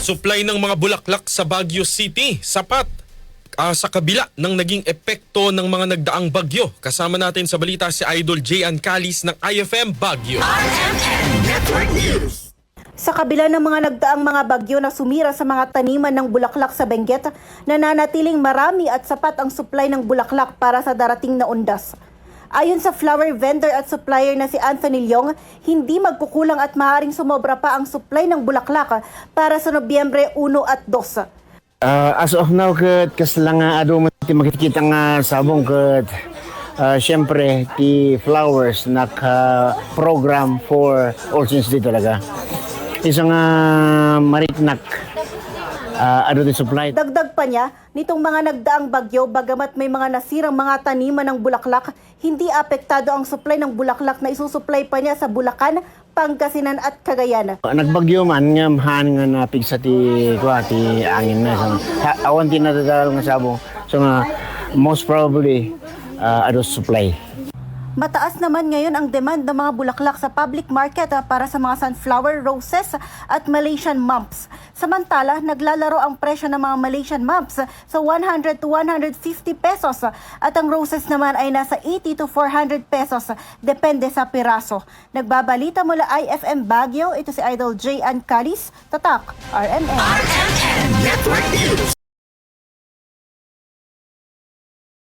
Supply ng mga bulaklak sa Baguio City, sapat. Ah, sa kabila ng naging epekto ng mga nagdaang bagyo. Kasama natin sa balita si Idol J. Calis ng IFM Baguio. Sa kabila ng mga nagdaang mga bagyo na sumira sa mga taniman ng bulaklak sa Benguet, nananatiling marami at sapat ang supply ng bulaklak para sa darating na undas. Ayon sa flower vendor at supplier na si Anthony Leong, hindi magkukulang at maaaring sumobra pa ang supply ng bulaklak para sa Nobyembre 1 at 2. Uh, as of now, kat kas lang nga ado mo ti makikita nga sabong kat uh, syempre ti flowers naka program for all since day talaga. Isa nga mariknak uh, ado ti supply. Dagdag pa niya, nitong mga nagdaang bagyo, bagamat may mga nasirang mga taniman ng bulaklak, hindi apektado ang supply ng bulaklak na isusupply pa niya sa Bulacan, Pangasinan at Cagayan. Nagbagyo man nga han nga napig sa ti kwa ti angin na so, ha, awan ti natadal nga sabong. So nga most probably uh, ado supply. Mataas naman ngayon ang demand ng mga bulaklak sa public market ah, para sa mga sunflower roses at Malaysian mumps. Samantala, naglalaro ang presyo ng mga Malaysian mumps sa 100 to 150 pesos at ang roses naman ay nasa 80 to 400 pesos depende sa piraso. Nagbabalita mula IFM Baguio, ito si Idol J. Calis, Tatak, RMN.